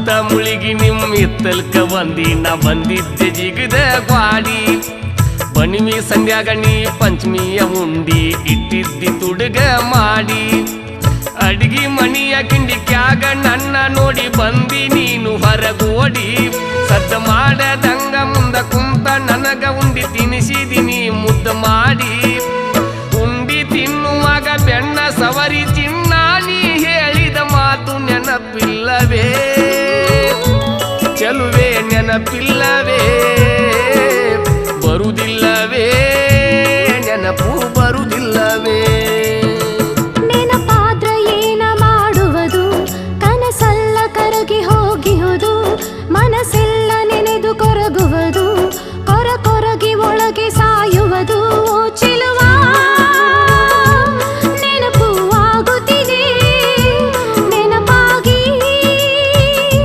ಮತ್ತ ಮುಳುಗಿ ನಿಮ್ಮ ಇತ್ತಲ್ಕ ಬಂದಿ, ನಾ ಬಂದಿದ್ದೆ ಜಿಗದ ಗ್ವಾಡಿ ಬಣಿಮಿ ಸಂಧ್ಯಾಗ ನೀ ಪಂಚಮಿಯ ಉಂಡಿ ಇಟ್ಟಿದ್ದಿ ತುಡುಗ ಮಾಡಿ. ಅಡಿಗೆ ಮಣಿಯ ಕಿಂಡಿಕ್ಯಾಗ ನನ್ನ ನೋಡಿ ಬಂದಿ ನೀನು ಹೊರಗೋಡಿ ಸದ್ದ ಮಾಡದಂಗ ಮುಂದ ಕುಂತ ನನಗ ಉಂಡಿ ತಿನಿಸಿದಿನಿ ಮುದ್ದ ಮಾಡಿ. ಗೆಲುವೆ ನೆನಪಿಲ್ಲವೇ? ಬರುವುದಿಲ್ಲವೇ? ನೆನಪು ಬರುವುದಿಲ್ಲವೇ? ನೆನಪಾದ್ರ ಮಾಡುವುದು? ಕನಸಲ್ಲ ಕರಗಿ ಹೋಗಿಹುದು ಮನಸ್ಸಿಲ್ಲ